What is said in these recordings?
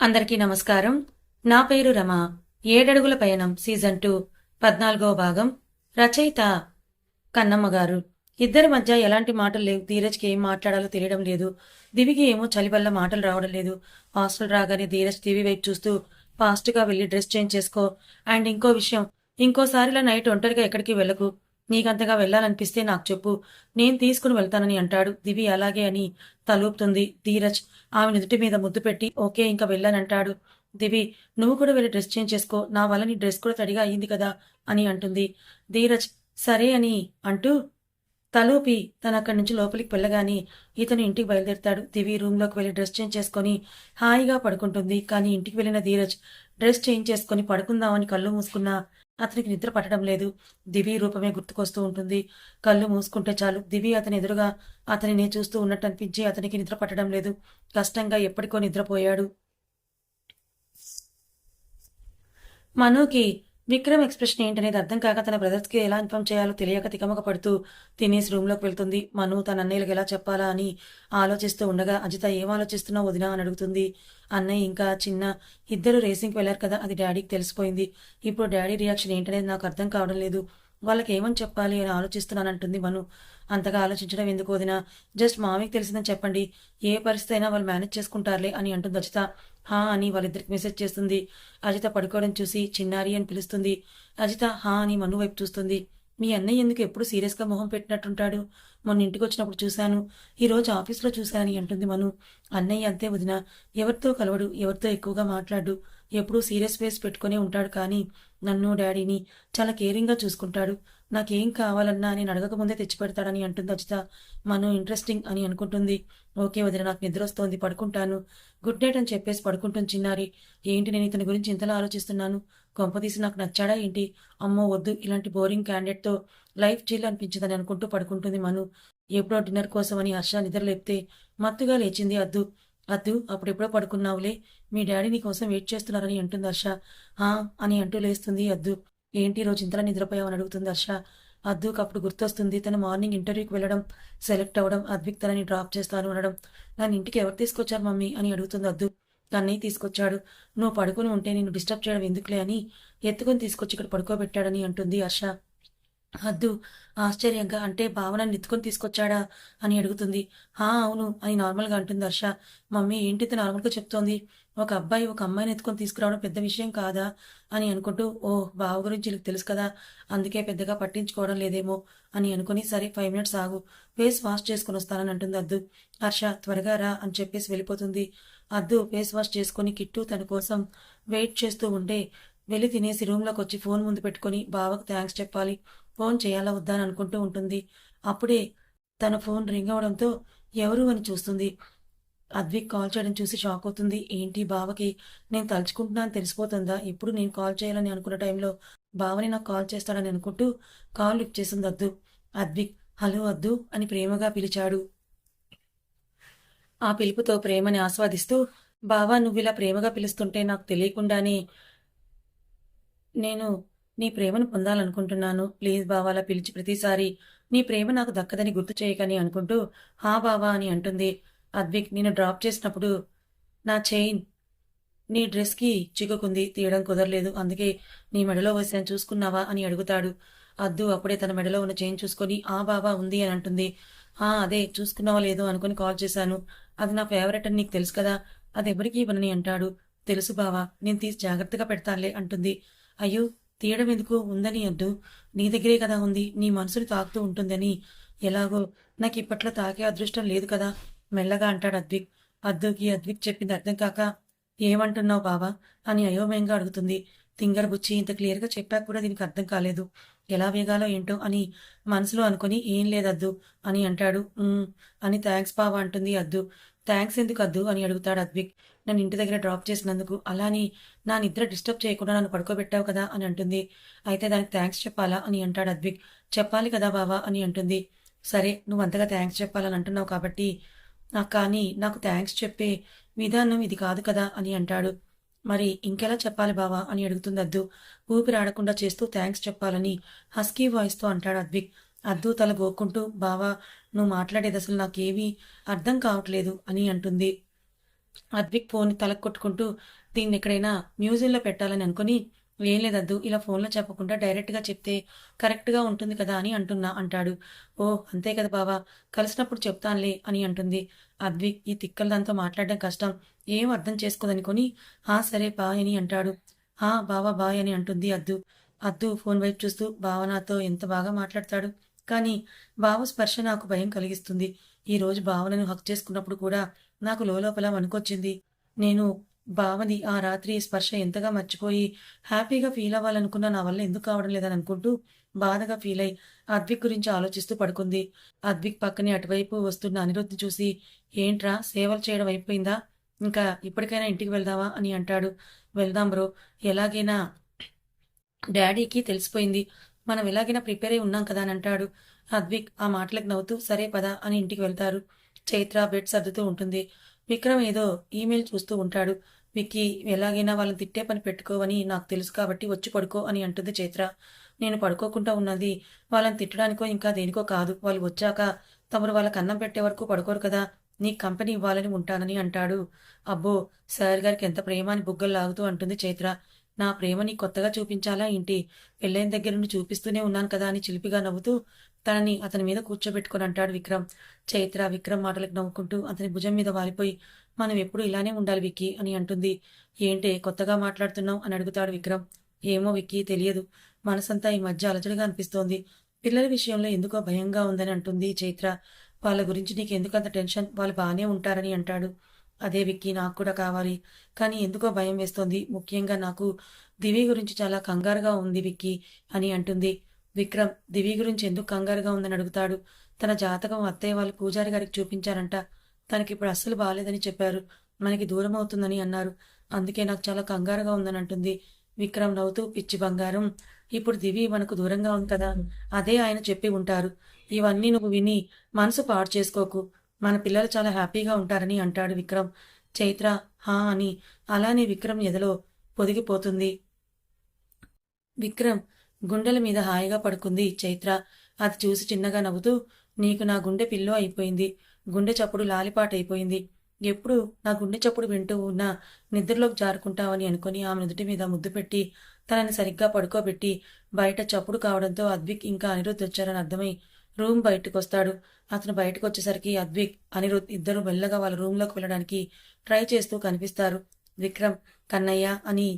అందరికీ నమస్కారం. నా పేరు రమ. ఏడడుగుల పయనం సీజన్ టూ పద్నాలుగవ భాగం. రచయిత కన్నమ్మ గారు. ఇద్దరి మధ్య ఎలాంటి మాటలు లేవు. ధీరజ్కి ఏం మాట్లాడాలో తెలియడం లేదు. దివికి ఏమో చలివల్ల మాటలు రావడం లేదు. హాస్టల్ రాగానే ధీరజ్ దివి వైపు చూస్తూ ఫాస్ట్గా వెళ్ళి డ్రెస్ చేంజ్ చేసుకో. అండ్ ఇంకో విషయం ఇంకోసారిలా నైట్ ఒంటరిగా ఎక్కడికి వెళ్ళకు. నీకంతగా వెళ్ళాలనిపిస్తే నాకు చెప్పు. నేను తీసుకుని వెళ్తానని అంటాడు. దివి అలాగే అని తలూపుతుంది ధీరజ్. ఆమె నుదుటి మీద ముద్దు పెట్టి ఓకే ఇంకా వెళ్ళానంటాడు. దివి నువ్వు కూడా వెళ్ళి డ్రెస్ చేంజ్ చేసుకో. నా వల్ల నీ డ్రెస్ కూడా తడిగా అయ్యింది కదా అని అంటుంది. ధీరజ్ సరే అని అంటూ తలూపి తను అక్కడి నుంచి లోపలికి వెళ్ళగానే ఇతను ఇంటికి బయలుదేరుతాడు. దివి రూమ్లోకి వెళ్ళి డ్రెస్ చేంజ్ చేసుకొని హాయిగా పడుకుంటుంది. కానీ ఇంటికి వెళ్ళిన ధీరజ్ డ్రెస్ చేంజ్ చేసుకొని పడుకుందామని కళ్ళు మూసుకున్నా అతనికి నిద్ర పట్టడం లేదు. దివి రూపమే గుర్తుకొస్తూ ఉంటుంది. కళ్ళు మూసుకుంటే చాలు. దివి అతని ఎదురుగా అతనిని చూస్తూ ఉన్నట్టు అనిపించి అతనికి నిద్ర పట్టడం లేదు. కష్టంగా ఎప్పటికో నిద్రపోయాడు. మనుకి విక్రమ్ ఎక్స్ప్రెషన్ ఏంటనేది అర్థం కాక తన బ్రదర్స్కి ఎలా ఇన్ఫామ్ చేయాలో తెలియక తికమక పడుతూ తినేసి రూమ్లోకి వెళ్తుంది. మను తన అన్నయ్యలకు ఎలా చెప్పాలా అని ఆలోచిస్తూ ఉండగా అజిత ఏం ఆలోచిస్తున్నావు వదినా? అని అడుగుతుంది. అన్నయ్య ఇంకా చిన్న ఇద్దరు రేసింగ్కి వెళ్ళారు కదా అది డాడీకి తెలిసిపోయింది. ఇప్పుడు డాడీ రియాక్షన్ ఏంటనేది నాకు అర్థం కావడం లేదు. వాళ్ళకి ఏమని చెప్పాలి అని ఆలోచిస్తున్నానంటుంది మను. అంతగా ఆలోచించడం ఎందుకు వదినా? జస్ట్ మామయ్యకి తెలిసిందని చెప్పండి. ఏ పరిస్థితి అయినా వాళ్ళు మేనేజ్ చేసుకుంటారులే అని అంటుంది అజిత. హా అని వాళ్ళిద్దరికి మెసేజ్ చేస్తుంది. అజిత పడుకోవడం చూసి చిన్నారి అని పిలుస్తుంది. అజిత హా అని మను వైపు చూస్తుంది. మీ అన్నయ్య ఎందుకు ఎప్పుడు సీరియస్గా మొహం పెట్టినట్టుంటాడు? మొన్న ఇంటికి వచ్చినప్పుడు చూశాను. ఈరోజు ఆఫీస్లో చూశానని అంటుంది మను. అన్నయ్య అంతే వదిన. ఎవరితో కలవడు ఎవరితో ఎక్కువగా మాట్లాడు. ఎప్పుడూ సీరియస్ ఫేస్ పెట్టుకునే ఉంటాడు కానీ నన్ను డాడీని చాలా కేరింగ్గా చూసుకుంటాడు. నాకేం కావాలన్నా నేను అడగకముందే తెచ్చిపెడతాడని అంటుంది అజిత. మను ఇంట్రెస్టింగ్ అని అనుకుంటుంది. ఓకే వదిన నాకు నిద్ర వస్తోంది పడుకుంటాను. గుడ్ నైట్ అని చెప్పేసి పడుకుంటుంది చిన్నారి. ఏంటి నేను ఇతని గురించి ఇంతలా ఆలోచిస్తున్నాను? కొంపదీసి నాకు నచ్చాడా ఏంటి? అమ్మో వద్దు ఇలాంటి బోరింగ్ క్యాండిడేట్తో లైఫ్ జీల్ అనిపించిందని అనుకుంటూ పడుకుంటుంది మను. ఎప్పుడో డిన్నర్ కోసం అని హర్ష నిద్ర లేపితే మత్తుగా లేచింది అద్దు. అద్దు అప్పుడెప్పుడో పడుకున్నావులే. మీ డాడీని కోసం వెయిట్ చేస్తున్నారని అంటుంది హర్ష. హా అని అంటూ లేస్తుంది అద్దు. ఏంటి రోజు ఇంతలా నిద్రపోయావని అడుగుతుంది హర్ష. అద్దుకు అప్పుడు గుర్తొస్తుంది తన మార్నింగ్ ఇంటర్వ్యూకి వెళ్ళడం సెలెక్ట్ అవ్వడం అద్విక్ తనని డ్రాప్ చేస్తాను అనడం. నన్ను ఇంటికి ఎవరు తీసుకొచ్చారు మమ్మీ అని అడుగుతుంది అద్దు. అన్నయ్య తీసుకొచ్చాడు. నువ్వు పడుకుని ఉంటే నేను డిస్టర్బ్ చేయడం ఎందుకులే అని ఎత్తుకొని తీసుకొచ్చి ఇక్కడ పడుకోబెట్టాడని అంటుంది హర్ష. అద్దు ఆశ్చర్యంగా అంటే భావనని ఎత్తుకొని తీసుకొచ్చాడా అని అడుగుతుంది. హా అవును అని నార్మల్గా అంటుంది హర్ష. మమ్మీ ఏంటి నార్మల్గా చెప్తోంది? ఒక అబ్బాయి ఒక అమ్మాయిని ఎత్తుకొని తీసుకురావడం పెద్ద విషయం కాదా అని అనుకుంటూ ఓ బావ గురించి నీకు తెలుసు కదా అందుకే పెద్దగా పట్టించుకోవడం లేదేమో అని అనుకుని సరే ఫైవ్ మినిట్స్ ఆగు ఫేస్ వాష్ చేసుకుని వస్తానని అంటుంది అద్దు. హర్ష త్వరగా రా అని చెప్పేసి వెళ్ళిపోతుంది. అద్దు ఫేస్ వాష్ చేసుకుని కిట్టు తన కోసం వెయిట్ చేస్తూ ఉంటే వెళ్ళి తినేసి రూమ్లోకి వచ్చి ఫోన్ ముందు పెట్టుకుని బావకు థ్యాంక్స్ చెప్పాలి. ఫోన్ చేయాలా వద్దా అని అనుకుంటూ ఉంటుంది. అప్పుడే తన ఫోన్ రింగ్ అవడంతో ఎవరు అని చూస్తుంది. అద్విక్ కాల్ చేయడం చూసి షాక్ అవుతుంది. ఏంటి బావకి? నేను తలుచుకుంటున్నాను తెలిసిపోతుందా? ఇప్పుడు నేను కాల్ చేయాలని అనుకున్న టైంలో బావని నాకు కాల్ చేస్తాడని అనుకుంటూ కాల్ లిఫ్ట్ చేసింది అద్దు. అద్విక్ హలో అద్దు అని ప్రేమగా పిలిచాడు. ఆ పిలుపుతో ప్రేమని ఆస్వాదిస్తూ బావా నువ్వు ఇలా ప్రేమగా పిలుస్తుంటే నాకు తెలియకుండానే నేను నీ ప్రేమను పొందాలనుకుంటున్నాను. ప్లీజ్ బావాలా పిలిచి ప్రతిసారి నీ ప్రేమ నాకు దక్కదని గుర్తు చేయకని అనుకుంటూ హా బావా అని అంటుంది. అద్విక్ నేను డ్రాప్ చేసినప్పుడు నా చైన్ నీ డ్రెస్కి చిక్కుకుంది తీయడం కుదరలేదు. అందుకే నీ మెడలో వేసాను చూసుకున్నావా అని అడుగుతాడు. అద్దు అప్పుడే తన మెడలో ఉన్న చైన్ చూసుకొని ఆ బాబా ఉంది అని అంటుంది. ఆ అదే చూసుకున్నావా లేదో అనుకుని కాల్ చేశాను. అది నా ఫేవరెట్ అని నీకు తెలుసు కదా అది ఎవరికి ఇవ్వనని అంటాడు. తెలుసు బావా నేను తీసి జాగ్రత్తగా పెడతానులే అంటుంది. అయ్యో తీయడం ఎందుకు? ఉందని అడ్డు నీ దగ్గరే కదా ఉంది నీ మనసుని తాకుతూ ఉంటుందని. ఎలాగో నాకు ఇప్పట్లో తాకే అదృష్టం లేదు కదా. మెల్లగా అంటాడు అద్విక్. అద్దుకి అద్విక్ చెప్పింది అర్థం కాక ఏమంటున్నావు బావా? అని అయోమయంగా అడుగుతుంది. తింగర్ బుచ్చి ఇంత క్లియర్గా చెప్పాక కూడా దీనికి అర్థం కాలేదు. ఎలా వేగాలో ఏంటో అని మనసులో అనుకుని ఏం లేదద్దు అని అంటాడు. అని థ్యాంక్స్ బావా అంటుంది అద్దు. థ్యాంక్స్ ఎందుకు అద్దు అని అడుగుతాడు అద్విక్. నన్ను ఇంటి దగ్గర డ్రాప్ చేసినందుకు అలాని నా నిద్ర డిస్టర్బ్ చేయకుండా నన్ను పడుకోబెట్టావు కదా అని అంటుంది. అయితే దానికి థ్యాంక్స్ చెప్పాలా అని అంటాడు అద్విక్. చెప్పాలి కదా బావా అని అంటుంది. సరే నువ్వు అంతగా థ్యాంక్స్ చెప్పాలని అంటున్నావు కాబట్టి నాకు కానీ నాకు థ్యాంక్స్ చెప్పే విధానం ఇది కాదు కదా అని అంటాడు. మరి ఇంకెలా చెప్పాలి బావా? అని అడుగుతుంది అద్దు. ఊపిరి ఆడకుండా చేస్తూ థ్యాంక్స్ చెప్పాలని హస్కీ వాయిస్తో అంటాడు అద్విక్ అద్దు తల గోక్కుంటూ బావా నువ్వు మాట్లాడేది అసలు నాకేమీ అర్థం కావట్లేదు అని అంటుంది. అద్విక్ ఫోన్ తలకు కొట్టుకుంటూ దీన్ని ఎక్కడైనా మ్యూజియంలో పెట్టాలని అనుకుని ఏం లేదద్దు ఇలా ఫోన్లో చెప్పకుండా డైరెక్ట్గా చెప్తే కరెక్ట్గా ఉంటుంది కదా అని అంటున్నా అంటాడు. ఓ అంతే కదా బావా కలిసినప్పుడు చెప్తానులే అని అంటుంది. అద్వి ఈ తిక్కల దాంతో మాట్లాడడం కష్టం ఏం అర్థం చేసుకోదనుకొని ఆ సరే బాయ్ అని అంటాడు. ఆ బావా బాయ్ అని అంటుంది అద్దు. అద్దు ఫోన్ వైపు చూస్తూ బావ నాతో ఎంత బాగా మాట్లాడతాడు? కానీ బావ స్పర్శ నాకు భయం కలిగిస్తుంది. ఈ రోజు బావలను హక్ చేసుకున్నప్పుడు కూడా నాకు లోపల వణుకొచ్చింది నేను భావని ఆ రాత్రి స్పర్శ ఎంతగా మర్చిపోయి హ్యాపీగా ఫీల్ అవ్వాలనుకున్నా నా వల్ల ఎందుకు కావడం లేదని అనుకుంటూ బాధగా ఫీల్ అయి అద్విక్ గురించి ఆలోచిస్తూ పడుకుంది. అద్విక్ పక్కనే అటువైపు వస్తున్న అనిరుద్ధి చూసి ఏంట్రా సేవలు చేయడం అయిపోయిందా? ఇంకా ఇప్పటికైనా ఇంటికి వెళ్దావా అని అంటాడు. వెళ్దాం బ్రో. ఎలాగైనా డాడీకి తెలిసిపోయింది. మనం ఎలాగైనా ప్రిపేర్ అయి ఉన్నాం కదా అని అంటాడు. అద్విక్ ఆ మాటలకు నవ్వుతూ సరే పదా అని ఇంటికి వెళ్తారు. చైత్ర బెడ్ సర్దుతూ ఉంటుంది. విక్రమ్ ఏదో ఈమెయిల్ చూస్తూ ఉంటాడు. విక్కీ ఎలాగైనా వాళ్ళని తిట్టే పని పెట్టుకోవని నాకు తెలుసు కాబట్టి వచ్చి పడుకో అని అంటుంది చైత్ర. నేను పడుకోకుండా ఉన్నది. వాళ్ళని తిట్టడానికో ఇంకా దేనికో కాదు. వాళ్ళు వచ్చాక తమరు వాళ్ళకి అన్నం పెట్టే వరకు పడుకోరు కదా. నీ కంపెనీ ఇవ్వాలని ఉంటానని అంటాడు. అబ్బో సార్ గారికి ఎంత ప్రేమ అని బుగ్గలు లాగుతూ అంటుంది చైత్ర. నా ప్రేమని కొత్తగా చూపించాలా ఏంటి? పెళ్ళైన దగ్గర నుండి చూపిస్తూనే ఉన్నాను కదా అని చిలిపిగా నవ్వుతూ తనని అతని మీద కూర్చోబెట్టుకొని అంటాడు విక్రమ్. చైత్ర విక్రమ్ మాటలకు నవ్వుకుంటూ అతని భుజం మీద వాలిపోయి మనం ఎప్పుడు ఇలానే ఉండాలి విక్కీ అని అంటుంది. ఏంటే కొత్తగా మాట్లాడుతున్నావు అని అడుగుతాడు విక్రమ్. ఏమో విక్కీ తెలియదు. మనసంతా ఈ మధ్య అలజడిగా అనిపిస్తోంది. పిల్లల విషయంలో ఎందుకో భయంగా ఉందని అంటుంది చైత్ర. వాళ్ళ గురించి నీకు ఎందుకంత టెన్షన్? వాళ్ళు బాగానే ఉంటారని అంటాడు. అదే విక్కీ నాకు కూడా కావాలి. కానీ ఎందుకో భయం వేస్తోంది. ముఖ్యంగా నాకు దివి గురించి చాలా కంగారుగా ఉంది విక్కీ అని అంటుంది. విక్రమ్ దివి గురించి ఎందుకు కంగారుగా ఉందని అడుగుతాడు. తన జాతకం అత్తయ్య వాళ్ళు పూజారి గారికి చూపించారంట. తనకి ఇప్పుడు అస్సలు బాగాలేదని చెప్పారు. మనకి దూరం అవుతుందని అన్నారు. అందుకే నాకు చాలా కంగారుగా ఉందని అంటుంది. విక్రమ్ నవ్వుతూ పిచ్చి బంగారం ఇప్పుడు దివి మనకు దూరంగా ఉంది కదా. అదే ఆయన చెప్పి ఉంటారు. ఇవన్నీ నువ్వు విని మనసు పాడు చేసుకోకు. మన పిల్లలు చాలా హ్యాపీగా ఉంటారని అంటాడు విక్రమ్. చైత్ర హా అని. అలానే విక్రమ్ ఎదలో పొదిగిపోతుంది. విక్రమ్ గుండెల మీద హాయిగా పడుకుంది చైత్ర. అది చూసి చిన్నగా నవ్వుతూ నీకు నా గుండె పిల్లో అయిపోయింది. గుండె చప్పుడు లాలిపాటైపోయింది. ఎప్పుడు నా గుండె చప్పుడు వింటూ ఉన్నా నిద్రలోకి జారుకుంటావని అనుకుని ఆమె నుదుటి మీద ముద్దు పెట్టి తనని సరిగ్గా పడుకోబెట్టి బయట చప్పుడు కావడంతో అద్విక్ ఇంకా అనిరుద్ధ్ వచ్చారని అర్థమై రూమ్ బయటకు వస్తాడు అతను బయటకు వచ్చేసరికి అద్విక్ అనిరుద్ధ్ ఇద్దరు మెల్లగా వాళ్ళ రూమ్లోకి వెళ్ళడానికి ట్రై చేస్తూ కనిపిస్తారు. విక్రమ్ కన్నయ్య అని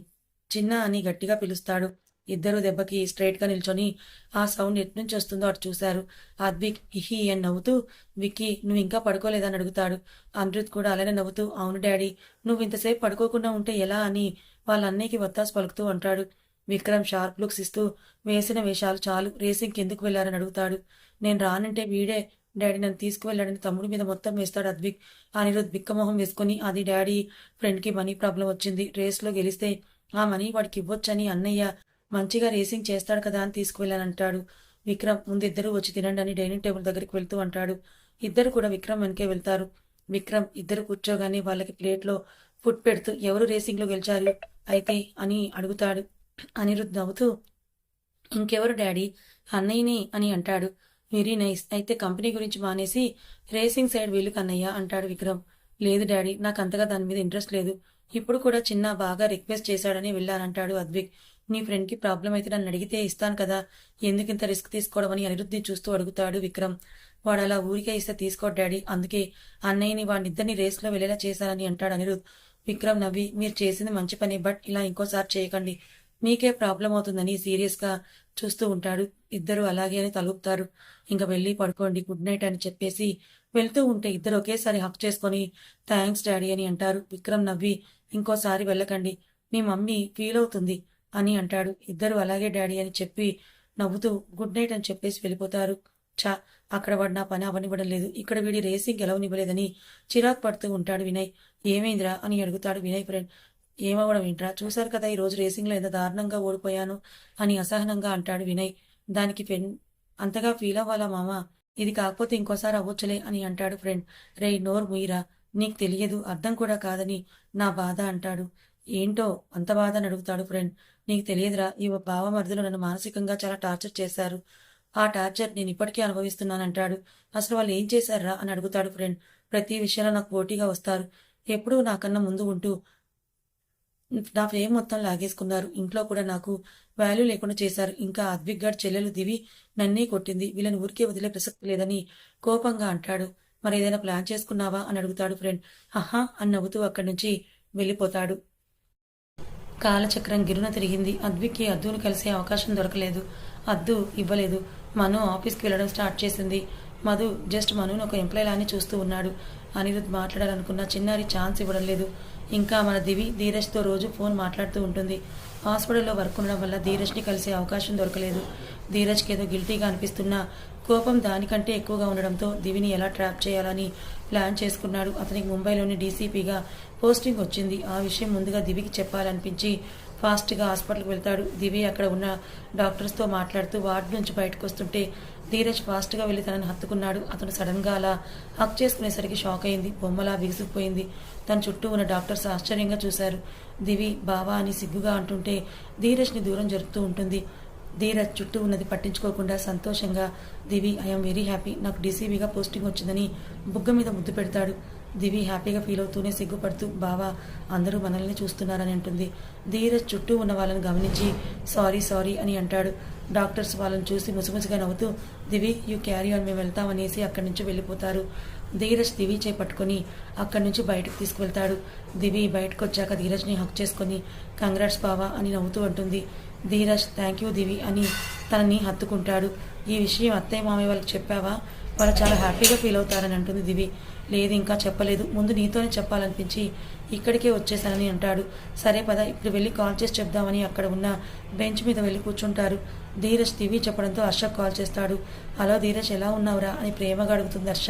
చిన్న అని గట్టిగా పిలుస్తాడు. ఇద్దరు దెబ్బకి స్ట్రైట్గా నిల్చొని ఆ సౌండ్ ఎట్నుంచి వస్తుందో అటు చూశారు. అద్విక్ హిహి అని నవ్వుతూ విక్కీ నువ్వు ఇంకా పడుకోలేదని అడుగుతాడు. అమృత్ కూడా అలానే నవ్వుతూ అవును డాడీ నువ్వు ఇంతసేపు పడుకోకుండా ఉంటే ఎలా అని వాళ్ళ అన్నయ్యకి వత్తాసు పలుకుతూ అంటాడు. విక్రమ్ షార్ప్ లుక్స్ ఇస్తూ వేసిన వేషాలు చాలు రేసింగ్కి ఎందుకు వెళ్ళారని అడుగుతాడు. నేను రానంటే వీడే డాడీ నన్ను తీసుకువెళ్ళాడని తమ్ముడి మీద మొత్తం వేస్తాడు అద్విక్. అనిరుద్ బిక్కమొహం వేసుకుని అది డాడీ ఫ్రెండ్కి మనీ ప్రాబ్లం వచ్చింది. రేస్లో గెలిస్తే ఆ మనీ వాడికి ఇవ్వొచ్చని అన్నయ్య మంచిగా రేసింగ్ చేస్తాడు కదా అని తీసుకువెళ్ళానంటాడు విక్రమ్ ముందు వచ్చి తినండి అని డైనింగ్ టేబుల్ దగ్గరికి వెళ్తూ అంటాడు. ఇద్దరు కూడా విక్రమ్ వెనకే వెళ్తారు. విక్రమ్ ఇద్దరు కూర్చోగానే వాళ్ళకి ప్లేట్లో ఫుడ్ పెడుతూ ఎవరు రేసింగ్లో గెలిచారు? అయితే అని అడుగుతాడు. అనిరుద్ధ్ నవ్వుతూ ఇంకెవరు డాడీ? అన్నయ్యని అని అంటాడు. Very nice. అయితే కంపెనీ గురించి మానేసి రేసింగ్ సైడ్ వీలు కన్నయ్య అంటాడు విక్రమ్. లేదు డాడీ నాకు అంతగా దాని మీద ఇంట్రెస్ట్ లేదు. ఇప్పుడు కూడా చిన్న బాగా రిక్వెస్ట్ చేశాడని వెళ్ళానంటాడు అద్విక్. నీ ఫ్రెండ్కి ప్రాబ్లం అయితే నన్ను అడిగితే ఇస్తాను కదా. ఎందుకు ఇంత రిస్క్ తీసుకోవడం అని అనిరుద్ధిని చూస్తూ అడుగుతాడు విక్రమ్. వాడు అలా ఊరికే ఇస్తే తీసుకో డాడీ. అందుకే అన్నయ్యని వాడినిద్దరిని రేస్లో వెళ్ళేలా చేశానని అంటాడు అనిరుద్. విక్రమ్ నవ్వి మీరు చేసింది మంచి పని బట్ ఇలా ఇంకోసారి చేయకండి. మీకే ప్రాబ్లం అవుతుందని సీరియస్గా చూస్తూ ఉంటాడు. ఇద్దరు అలాగే అని తలుపుతారు. ఇంకా వెళ్ళి పడుకోండి గుడ్ నైట్ అని చెప్పేసి వెళ్తూ ఉంటే ఇద్దరు ఒకేసారి హక్ చేసుకొని థ్యాంక్స్ డాడీ అని అంటారు. విక్రమ్ నవ్వి ఇంకోసారి వెళ్ళకండి. మీ మమ్మీ ఫీల్ అవుతుంది. అని అంటాడు. ఇద్దరు అలాగే డాడీ అని చెప్పి నవ్వుతూ గుడ్ నైట్ అని చెప్పేసి వెళ్ళిపోతారు. చా అక్కడ వాడు నా పని అవనివ్వడం లేదు. ఇక్కడ వీడి రేసింగ్ గెలవనివ్వలేదని చిరాకు పడుతూ ఉంటాడు వినయ్. ఏమైందిరా? అని అడుగుతాడు వినయ్ ఫ్రెండ్. ఏమవ్వడం ఏంట్రా? చూశారు కదా ఈ రోజు రేసింగ్లో ఎంత దారుణంగా ఓడిపోయాను అని అసహనంగా అంటాడు వినయ్. దానికి పెన్ అంతగా ఫీల్ అవ్వాలా మామ? ఇది కాకపోతే ఇంకోసారి అవ్వచ్చులే అని అంటాడు ఫ్రెండ్. రే నోర్ ముయిరా? నీకు తెలియదు అర్థం కూడా కాదని నా బాధ అంటాడు. ఏంటో? అంత బాధ అని అడుగుతాడు ఫ్రెండ్. నీకు తెలియదురా ఈ బావమరుదులు నన్ను మానసికంగా చాలా టార్చర్ చేశారు. ఆ టార్చర్ నేను ఇప్పటికీ అనుభవిస్తున్నానంటాడు. అసలు వాళ్ళు ఏం చేశారా అని అడుగుతాడు ఫ్రెండ్. ప్రతి విషయంలో నాకు పోటీగా వస్తారు. ఎప్పుడూ నాకన్నా ముందు ఉంటూ నా ఫేమ్ మొత్తం లాగేసుకున్నారు. ఇంట్లో కూడా నాకు వాల్యూ లేకుండా చేశారు. ఇంకా అద్విగ్గాడ్ చెల్లెలు దివి నన్నే కొట్టింది. వీళ్ళని ఊరికే వదిలే ప్రసక్తి లేదని కోపంగా అంటాడు. మరి ఏదైనా ప్లాన్ చేసుకున్నావా అని అడుగుతాడు ఫ్రెండ్. అహా! అని నవ్వుతూ అక్కడి నుంచి వెళ్ళిపోతాడు. కాలచక్రం గిరున తిరిగింది. అద్వికి అద్దును కలిసే అవకాశం దొరకలేదు. అద్దు ఇవ్వలేదు. మను ఆఫీస్కి వెళ్ళడం స్టార్ట్ చేసింది. మధు జస్ట్ మనుని ఒక ఎంప్లాయ్ లానే చూస్తూ ఉన్నాడు. అనిరుద్ మాట్లాడాలనుకున్న చిన్నారి ఛాన్స్ ఇవ్వడం లేదు. ఇంకా మన దివి ధీరజ్తో రోజు ఫోన్ మాట్లాడుతూ ఉంటుంది. హాస్పిటల్లో వర్క్ ఉండడం వల్ల ధీరజ్ని కలిసే అవకాశం దొరకలేదు. ధీరజ్కి ఏదో గిల్టీగా అనిపిస్తున్నా కోపం దానికంటే ఎక్కువగా ఉండడంతో దివిని ఎలా ట్రాప్ చేయాలని ప్లాన్ చేసుకున్నాడు. అతనికి ముంబైలోని డీసీపీగా పోస్టింగ్ వచ్చింది. ఆ విషయం ముందుగా దివికి చెప్పాలనిపించి ఫాస్ట్గా హాస్పిటల్కి వెళ్తాడు. దివి అక్కడ ఉన్న డాక్టర్స్తో మాట్లాడుతూ వార్డు నుంచి బయటకు వస్తుంటే ధీరజ్ ఫాస్ట్గా వెళ్ళి తనని హత్తుకున్నాడు. అతను సడన్గా అలా హక్ చేసుకునేసరికి షాక్ అయింది. బొమ్మలా విగిసిపోయింది తన చుట్టూ ఉన్న డాక్టర్స్ ఆశ్చర్యంగా చూశారు. దివి బావా అని సిగ్గుగా అంటుంటే ధీరజ్ని దూరం జరుపుతూ ఉంటుంది. ధీరజ్ చుట్టూ ఉన్నది. పట్టించుకోకుండా సంతోషంగా దివి ఐఎమ్ వెరీ హ్యాపీ నాకు డీసీబీగా పోస్టింగ్ వచ్చిందని బుగ్గ మీద ముద్దు పెడతాడు. దివి హ్యాపీగా ఫీల్ అవుతూనే సిగ్గుపడుతూ బావా అందరూ మనల్ని చూస్తున్నారని అంటుంది. ధీరజ్ చుట్టూ ఉన్న వాళ్ళని గమనించి సారీ సారీ అని అంటాడు. డాక్టర్స్ వాళ్ళని చూసి ముసిముసిగా నవ్వుతూ దివి యూ క్యారీ ఆన్ మేము వెళ్తామనేసి అక్కడి నుంచి వెళ్ళిపోతారు. ధీరజ్ దివి చేపట్టుకొని అక్కడి నుంచి బయటకు తీసుకువెళ్తాడు. దివి బయటకు వచ్చాక ధీరజ్ని హక్ చేసుకొని కంగ్రాట్స్ బావా అని నవ్వుతూ అంటుంది. ధీరజ్ థ్యాంక్ యూ దివి అని తనని హత్తుకుంటాడు. ఈ విషయం అత్తయ్య మామయ్య వాళ్ళకి చెప్పావా? వాళ్ళు చాలా హ్యాపీగా ఫీల్ అవుతారని అంటుంది దివి లేదు ఇంకా చెప్పలేదు. ముందు నీతోనే చెప్పాలనిపించి ఇక్కడికే వచ్చేసానని అంటాడు. సరే పద ఇప్పుడు వెళ్ళి కాల్ చేసి చెప్దామని అక్కడ ఉన్న బెంచ్ మీద వెళ్ళి కూర్చుంటారు. ధీరజ్ దివి చెప్పడంతో హర్షకు కాల్ చేస్తాడు. హలో ధీరజ్ ఎలా ఉన్నావురా? అని ప్రేమగా అడుగుతుంది హర్ష.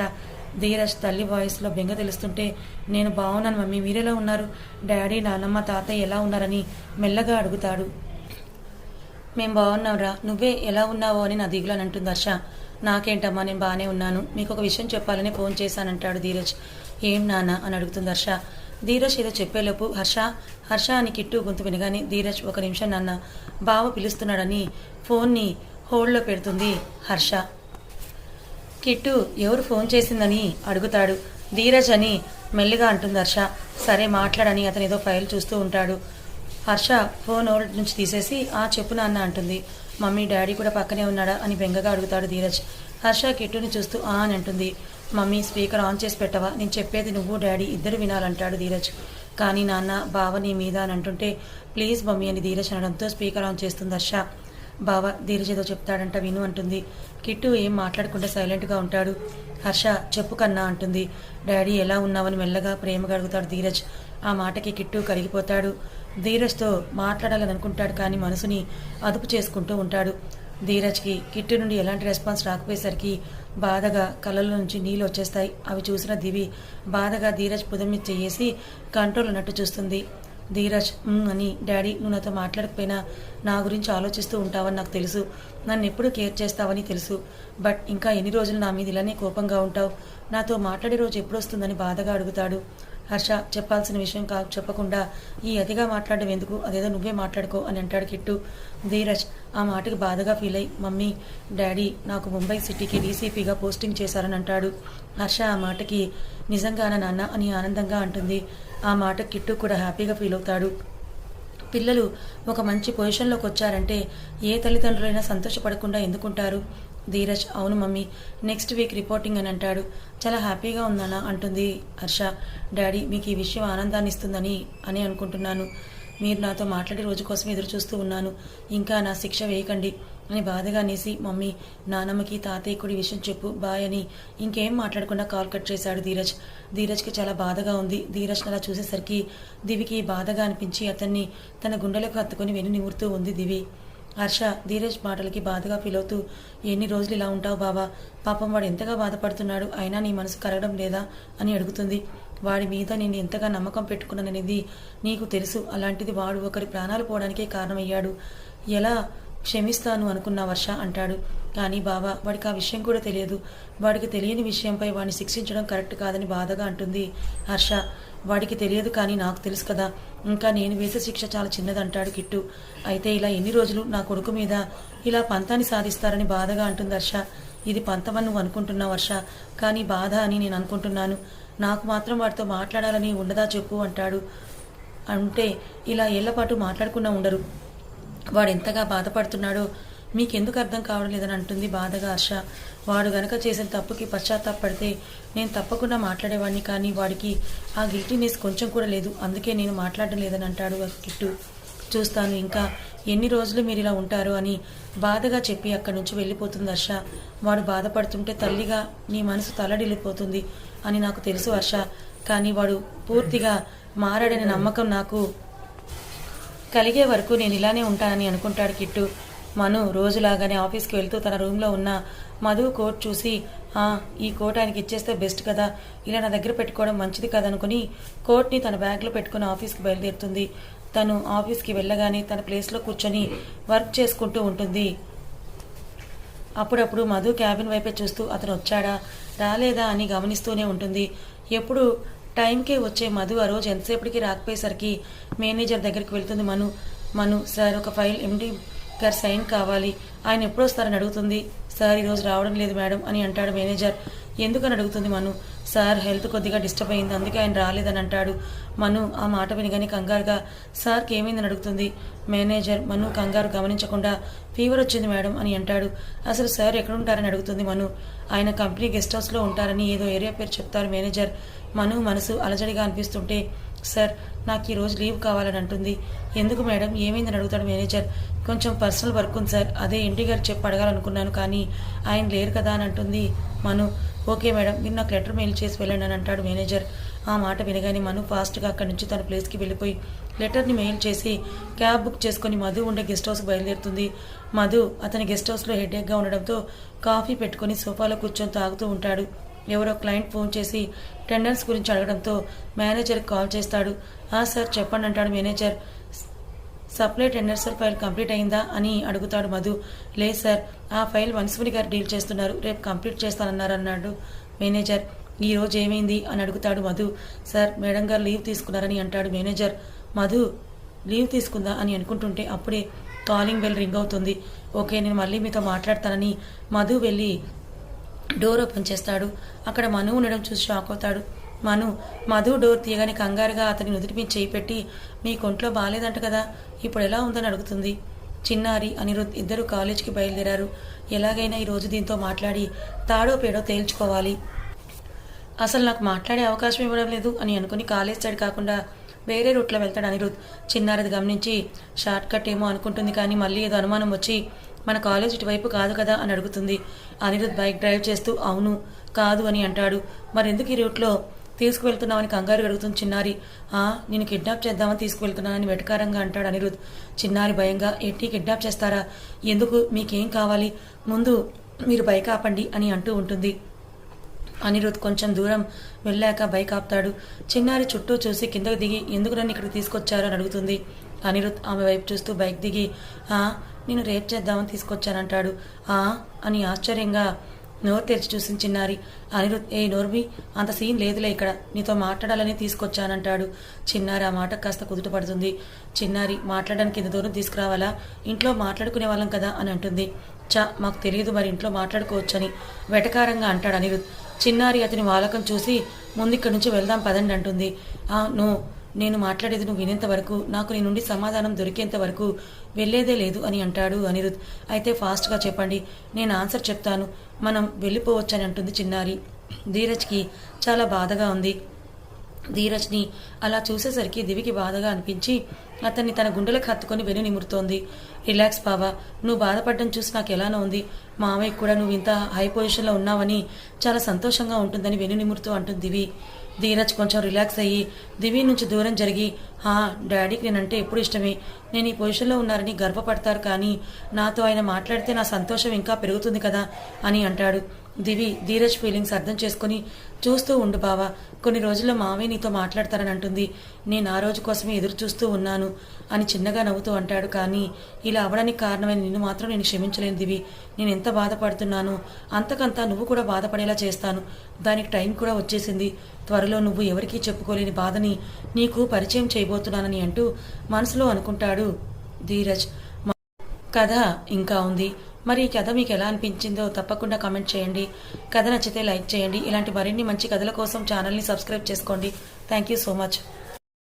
ధీరజ్ తల్లి వాయిస్లో బెంగ తెలుస్తుంటే నేను బాగున్నాను మమ్మీ మీరెలా ఉన్నారు? డాడీ నాన్నమ్మ తాతయ్య ఎలా ఉన్నారని మెల్లగా అడుగుతాడు. మేము బాగున్నాంరా. నువ్వే ఎలా ఉన్నావో అని నా దిగులని అంటుంది హర్ష. నాకేంటమ్మా నేను బాగానే ఉన్నాను. మీకు ఒక విషయం చెప్పాలని ఫోన్ చేశానంటాడు ధీరజ్. ఏం నాన్న అని అడుగుతుంది హర్ష. ధీరజ్ ఏదో చెప్పేలోపు హర్ష హర్ష అని కిట్టు గొంతు వినగానే ధీరజ్ ఒక నిమిషం నాన్న బావ పిలుస్తున్నాడని ఫోన్ని హోల్డ్లో పెడుతుంది హర్ష. కిట్టు ఎవరు ఫోన్ చేసిందని అడుగుతాడు. ధీరజ్ అని మెల్లిగా అంటుంది హర్ష. సరే మాట్లాడని అతను ఏదో ఫైల్ చూస్తూ ఉంటాడు. హర్ష ఫోన్ ఓల్డ్ నుంచి తీసేసి ఆ చెప్పు నాన్న అంటుంది. మమ్మీ డాడీ కూడా పక్కనే ఉన్నాడా? అని బెంగగా అడుగుతాడు ధీరజ్. హర్ష కిట్టుని చూస్తూ ఆ అని అంటుంది. మమ్మీ స్పీకర్ ఆన్ చేసి పెట్టవా? నేను చెప్పేది నువ్వు డాడీ ఇద్దరు వినాలంటాడు ధీరజ్. కానీ నాన్న బావ నీ మీద అని అంటుంటే ప్లీజ్ మమ్మీ అని ధీరజ్ అనడంతో స్పీకర్ ఆన్ చేస్తుంది హర్ష. బావ ధీరజ్ ఏదో చెప్తాడంట విను అంటుంది. కిట్టు ఏం మాట్లాడకుండా సైలెంట్గా ఉంటాడు. హర్ష చెప్పు కన్నా అంటుంది. డాడీ ఎలా ఉన్నావని మెల్లగా ప్రేమగా అడుగుతాడు ధీరజ్. ఆ మాటకి కిట్టు కరిగిపోతాడు. ధీరజ్తో మాట్లాడాలని అనుకుంటాడు కానీ మనసుని అదుపు చేసుకుంటూ ఉంటాడు. ధీరజ్కి కిట్టు నుండి ఎలాంటి రెస్పాన్స్ రాకపోయేసరికి బాధగా కళ్ళలో నుంచి నీళ్ళు వచ్చేస్తాయి. అవి చూసిన దివి బాధగా ధీరజ్ పుదమి చేసి కంట్రోల్ ఉన్నట్టు చూస్తుంది. ధీరజ్ అని డాడీ నువ్వు నాతో మాట్లాడకపోయినా నా గురించి ఆలోచిస్తూ ఉంటావని నాకు తెలుసు. నన్ను ఎప్పుడు కేర్ చేస్తావని తెలుసు. బట్ ఇంకా ఎన్ని రోజులు నా మీద ఇలానే కోపంగా ఉంటావు? నాతో మాట్లాడే రోజు ఎప్పుడు వస్తుందని బాధగా అడుగుతాడు. హర్ష చెప్పాల్సిన విషయం కా చెప్పకుండా ఈ అతిగా మాట్లాడడం ఎందుకు అదేదో నువ్వే మాట్లాడుకో అని అంటాడు కిట్టు. ధీరజ్ ఆ మాటకి బాధగా ఫీల్ అయ్యి మమ్మీ డాడీ నాకు ముంబై సిటీకి డీసీపీగా పోస్టింగ్ చేశారని అంటాడు. హర్ష ఆ మాటకి నిజంగానా నాన్న అని ఆనందంగా అంటుంది. ఆ మాట కిట్టు కూడా హ్యాపీగా ఫీల్ అవుతాడు. పిల్లలు ఒక మంచి పొజిషన్లోకి వచ్చారంటే ఏ తల్లిదండ్రులైనా సంతోషపడకుండా ఎందుకుంటారు? ధీరజ్ అవును మమ్మీ నెక్స్ట్ వీక్ రిపోర్టింగ్ అని అంటాడు. చాలా హ్యాపీగా ఉందన్న అంటుంది హర్ష. డాడీ మీకు ఈ విషయం ఆనందాన్ని ఇస్తుందని అని అనుకుంటున్నాను. మీరు నాతో మాట్లాడే రోజు కోసం ఎదురు చూస్తూ ఉన్నాను. ఇంకా నా శిక్ష వేయకండి అని బాధగా అనేసి మమ్మీ నానమ్మకి తాతయ్యకుడి విషయం చెప్పు బాయ్ అని ఇంకేం మాట్లాడకుండా కాల్ కట్ చేశాడు ధీరజ్. ధీరజ్కి చాలా బాధగా ఉంది. ధీరజ్ అలా చూసేసరికి దివికి బాధగా అనిపించి అతన్ని తన గుండెలకు హత్తుకొని వెను నిమురుతూ ఉంది దివి. హర్ష ధీరజ్ మాటలకి బాధగా ఫీల్ అవుతూ ఎన్ని రోజులు ఇలా ఉంటావు బాబా పాపం వాడు ఎంతగా బాధపడుతున్నాడు? అయినా నీ మనసు కరగడం లేదా? అని అడుగుతుంది. వాడి మీద నేను ఎంతగా నమ్మకం పెట్టుకున్నాననేది నీకు తెలుసు. అలాంటిది వాడు ఒకరి ప్రాణాలు పోవడానికే కారణమయ్యాడు. ఎలా క్షమిస్తాను అనుకున్న వర్ష అంటాడు. కానీ బాబా వాడికి ఆ విషయం కూడా తెలియదు. వాడికి తెలియని విషయంపై వాడిని శిక్షించడం కరెక్ట్ కాదని బాధగా అంటుంది హర్ష. వాడికి తెలియదు కానీ నాకు తెలుసు కదా. ఇంకా నేను వేసే శిక్ష చాలా చిన్నదంటాడు కిట్టు. అయితే ఇలా ఎన్ని రోజులు నా కొడుకు మీద ఇలా పంతాన్ని సాధిస్తారని బాధగా అంటుంది హర్ష. ఇది పంతమని నువ్వు అనుకుంటున్నావు వర్ష కానీ బాధ అని నేను అనుకుంటున్నాను. నాకు మాత్రం వాడితో మాట్లాడాలని ఉండదా చెప్పు అంటాడు. అంటే ఇలా ఏళ్ళపాటు మాట్లాడకుండా ఉండరు. వాడు ఎంతగా బాధపడుతున్నాడో మీకెందుకు అర్థం కావడం లేదని అంటుంది బాధగా హర్ష వాడు గనక చేసిన తప్పుకి పశ్చాత్తాపడితే నేను తప్పకుండా మాట్లాడేవాడిని కానీ వాడికి ఆ గిల్టీనెస్ కొంచెం కూడా లేదు. అందుకే నేను మాట్లాడడం లేదని అంటాడు ఆ కిట్టు. చూస్తాను ఇంకా ఎన్ని రోజులు మీరు ఇలా ఉంటారు అని బాధగా చెప్పి అక్కడి నుంచి వెళ్ళిపోతుంది హర్ష వాడు బాధపడుతుంటే తల్లిగా నీ మనసు తల్లడిల్లిపోతుంది అని నాకు తెలుసు హర్ష కానీ వాడు పూర్తిగా మారాడనే నమ్మకం నాకు కలిగే వరకు నేను ఇలానే ఉంటానని అనుకుంటాడు కిట్టు. మను రోజులాగానే ఆఫీస్కి వెళ్తూ తన రూమ్లో ఉన్న మధు కోట్ చూసి "ఆ, ఈ కోట్ ఆయనకి ఇచ్చేస్తే బెస్ట్ కదా ఇలా నా దగ్గర పెట్టుకోవడం మంచిది కదనుకుని కోట్ని తన బ్యాగ్లో పెట్టుకుని ఆఫీస్కి బయలుదేరుతుంది. తను ఆఫీస్కి వెళ్ళగానే తన ప్లేస్లో కూర్చొని వర్క్ చేసుకుంటూ ఉంటుంది. అప్పుడప్పుడు మధు క్యాబిన్ వైపే చూస్తూ అతను వచ్చాడా? రాలేదా? అని గమనిస్తూనే ఉంటుంది. ఎప్పుడు టైంకే వచ్చే మధు ఆ రోజు ఎంతసేపటికి రాకపోయేసరికి మేనేజర్ దగ్గరికి వెళ్తుంది మను. మను సార్ ఒక ఫైల్ ఎండి గారు సైన్ కావాలి. ఆయన ఎప్పుడు వస్తారని అడుగుతుంది. సార్ ఈరోజు రావడం లేదు మేడం అని అంటాడు మేనేజర్. ఎందుకని అడుగుతుంది మను? సార్ హెల్త్ కొద్దిగా డిస్టర్బ్ అయింది. అందుకే ఆయన రాలేదని అంటాడు. మను ఆ మాట వినగానే కంగారుగా సార్కి ఏమైందని అడుగుతుంది? మేనేజర్ మను కంగారు గమనించకుండా ఫీవర్ వచ్చింది మేడం అని అంటాడు. అసలు సార్ ఎక్కడుంటారని అడుగుతుంది మను? ఆయన కంపెనీ గెస్ట్ హౌస్లో ఉంటారని ఏదో ఏరియా పేరు చెప్తారు మేనేజర్. మను మనసు అలజడిగా అనిపిస్తుంటే సార్ నాకు ఈరోజు లీవ్ కావాలని అంటుంది. ఎందుకు మేడం? ఏమైందని అడుగుతాడు మేనేజర్. కొంచెం పర్సనల్ వర్క్ ఉంది సార్. అదే ఇంటి గారు చెప్పి అడగాలనుకున్నాను కానీ ఆయన లేరు కదా అని అంటుంది మను. ఓకే మేడం మీరు నాకు లెటర్ మెయిల్ చేసి వెళ్ళండి అని అంటాడు మేనేజర్. ఆ మాట వినగానే మను ఫాస్ట్గా అక్కడి నుంచి తన ప్లేస్కి వెళ్ళిపోయి లెటర్ని మెయిల్ చేసి క్యాబ్ బుక్ చేసుకొని మధు ఉండే గెస్ట్ హౌస్ బయలుదేరుతుంది. మధు అతని గెస్ట్ హౌస్లో హెడేక్గా ఉండడంతో కాఫీ పెట్టుకొని సోఫాలో కూర్చొని తాగుతూ ఉంటాడు. ఎవరో క్లయింట్ ఫోన్ చేసి టెండర్స్ గురించి అడగడంతో మేనేజర్కి కాల్ చేస్తాడు. ఆ సార్ చెప్పండి అంటాడు manager. Supply tender sir file complete అయిందా అని అడుగుతాడు మధు. లేదు సార్ ఆ ఫైల్ వన్సుమణి గారు డీల్ చేస్తున్నారు రేపు కంప్లీట్ చేస్తానన్నారు అన్నాడు మేనేజర్. ఈ రోజు ఏమైంది అని అడుగుతాడు మధు. సార్ మేడం గారు లీవ్ తీసుకున్నారని అంటాడు మేనేజర్. మధు లీవ్ తీసుకుందా అని అనుకుంటుంటే అప్పుడే కాలింగ్ బెల్ రింగ్ అవుతుంది. ఓకే నేను మళ్ళీ మీతో మాట్లాడతానని మధు వెళ్ళి డోర్ ఓపెన్ చేస్తాడు. అక్కడ మను ఉండడం చూసి షాక్ అవుతాడు. మను మధు డోర్ తీయగానే కంగారుగా అతని నుదుటి మీద చేయి పెట్టి కొంట్లో బాగాలేదంట కదా ఇప్పుడు ఎలా ఉందని అడుగుతుంది. చిన్నారి అనిరుద్ ఇద్దరు కాలేజీకి బయలుదేరారు. ఎలాగైనా ఈ రోజు దీంతో మాట్లాడి తాడో పేడో తేల్చుకోవాలి. అసలు నాకు మాట్లాడే అవకాశం ఇవ్వడం లేదు అని అనుకుని కాలేజ్ సైడ్ కాకుండా వేరే రూట్లో వెళ్తాడు అనిరుద్. చిన్నారది గమనించి షార్ట్ కట్ ఏమో అనుకుంటుంది కానీ మళ్ళీ ఏదో అనుమానం వచ్చి మన కాలేజ్ ఇటువైపు కాదు కదా అని అడుగుతుంది. అనిరుద్ బైక్ డ్రైవ్ చేస్తూ అవును కాదు అని అంటాడు. మరెందుకు ఈ రూట్లో? తీసుకువెళ్తున్నామని కంగారు గడుగుతుంది చిన్నారి. ఆ నేను కిడ్నాప్ చేద్దామని తీసుకువెళ్తున్నానని వెటకారంగా అంటాడు అనిరుద్. చిన్నారి భయంగా ఏంటి కిడ్నాప్ చేస్తారా? ఎందుకు? మీకేం కావాలి? ముందు మీరు బైక్ ఆపండి అని అంటూ ఉంటుంది. అనిరుద్ కొంచెం దూరం వెళ్ళాక బైక్ ఆపుతాడు. చిన్నారి చుట్టూ చూసి కిందకు దిగి ఎందుకు నన్ను ఇక్కడికి తీసుకొచ్చారు? అని అడుగుతుంది. అనిరుద్ ఆమె వైపు చూస్తూ బైక్ దిగి ఆ నేను రేప్ చేద్దామని తీసుకొచ్చానంటాడు. ఆ అని ఆశ్చర్యంగా నోరు తెరిచి చూసిన చిన్నారి అనిరుద్ ఏ నోర్వి అంత సీన్ లేదులే ఇక్కడ నీతో మాట్లాడాలని తీసుకొచ్చానంటాడు. చిన్నారి ఆ మాట కాస్త కుదుట పడుతుంది చిన్నారి మాట్లాడడానికి ఇంత దూరం తీసుకురావాలా? ఇంట్లో మాట్లాడుకునే వాళ్ళం కదా అని అంటుంది. చా మాకు తెలియదు మరి ఇంట్లో మాట్లాడుకోవచ్చని వెటకారంగా అంటాడు అనిరుద్. చిన్నారి అతని వాలకం చూసి ముందు ఇక్కడి నుంచి వెళ్దాం పదండి అంటుంది. ఆ నో నేను మాట్లాడేది నువ్వు వినేంత వరకు నాకు నీ నుండి సమాధానం దొరికేంత వరకు వెళ్ళేదే లేదు అని అంటాడు అనిరుద్. అయితే ఫాస్ట్గా చెప్పండి నేను ఆన్సర్ చెప్తాను. మనం వెళ్ళిపోవచ్చని అంటుంది చిన్నారి. ధీరజ్కి చాలా బాధగా ఉంది. ధీరజ్ని అలా చూసేసరికి దివికి బాధగా అనిపించి అతన్ని తన గుండెలకు హత్తుకొని వెను నిమురుతోంది. రిలాక్స్ బావా నువ్వు బాధపడడం చూసి నాకు ఎలానో ఉంది. మావయ్య కూడా నువ్వు ఇంత హై పొజిషన్లో ఉన్నావని చాలా సంతోషంగా ఉంటుందని వెను నిమురుతూ అంటుంది దివి. ధీరజ్ కొంచెం రిలాక్స్ అయ్యి దివి నుంచి దూరం జరిగి హా డాడీకి నేనంటే ఎప్పుడు ఇష్టమే. నేను ఈ పొజిషన్లో ఉన్నారని గర్వపడతారు కానీ నాతో ఆయన మాట్లాడితే నా సంతోషం ఇంకా పెరుగుతుంది కదా అని అంటాడు. దివి ధీరజ్ ఫీలింగ్స్ అర్థం చేసుకుని చూస్తూ ఉండు బావా కొన్ని రోజుల్లో మావే నీతో మాట్లాడతారని అంటుంది. నేను ఆ రోజు కోసమే ఎదురు చూస్తూ ఉన్నాను అని చిన్నగా నవ్వుతూ అంటాడు. కానీ ఇలా అవడానికి కారణమైన నిన్ను మాత్రం నేను క్షమించలేను దివి. నేను ఎంత బాధపడుతున్నాను అంతకంతా నువ్వు కూడా బాధపడేలా చేస్తాను. దానికి టైం కూడా వచ్చేసింది. త్వరలో నువ్వు ఎవరికీ చెప్పుకోలేని బాధని నీకు పరిచయం చేయబోతున్నానని అంటూ మనసులో అనుకుంటాడు ధీరజ్. కథ ఇంకా ఉంది. మరి ఈ కథ మీకు ఎలా అనిపించిందో తప్పకుండా కామెంట్ చేయండి. కథ నచ్చితే లైక్ చేయండి. ఇలాంటి మరిన్ని మంచి కథల కోసం ఛానల్ని సబ్స్క్రైబ్ చేసుకోండి. Thank you so much